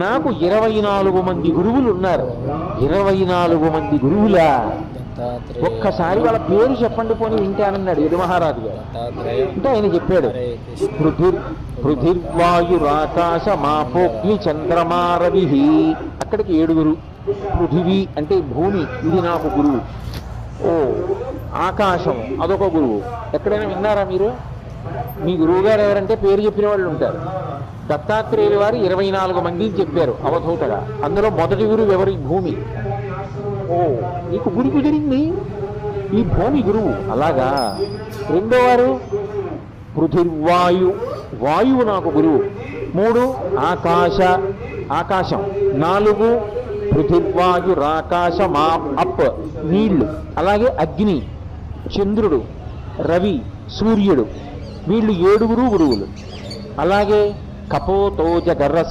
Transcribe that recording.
నాకు ఇరవై నాలుగు మంది గురువులు ఉన్నారు ఇరవై నాలుగు మంది గురువులా? ఒక్కసారి వాళ్ళ పేరు చెప్పండి పోని వింటానన్నాడు యదు మహారాజు గారు. అంటే ఆయన చెప్పాడు పృథిర్ పృథిర్వాయురాకాశ మాపోగ్ని చంద్రమారవి. అక్కడికి ఏడుగురు పృథివీ అంటే భూమి ఇది నాకు గురువు. ఓ ఆకాశం అదొక గురువు. ఎక్కడైనా విన్నారా మీరు? మీ గురువు గారు ఎవరంటే పేరు చెప్పిన వాళ్ళు ఉంటారు. దత్తాత్రేయుల వారు ఇరవై నాలుగు మందిని చెప్పారు అవధూతగా. అందులో మొదటి గురువు ఎవరి? భూమి. ఓ నీకు గురి కుదిరింది? ఈ భూమి గురువు. అలాగా. రెండో వారు? పృథిర్వాయు వాయువు నాకు గురువు. మూడు ఆకాశ ఆకాశం. నాలుగు పృథిర్వాయు రాకాశ మా అప్ నీళ్ళు అలాగే అగ్ని చంద్రుడు రవి సూర్యుడు. వీళ్ళు ఏడుగురు గురువులు. అలాగే Capotó y agarró.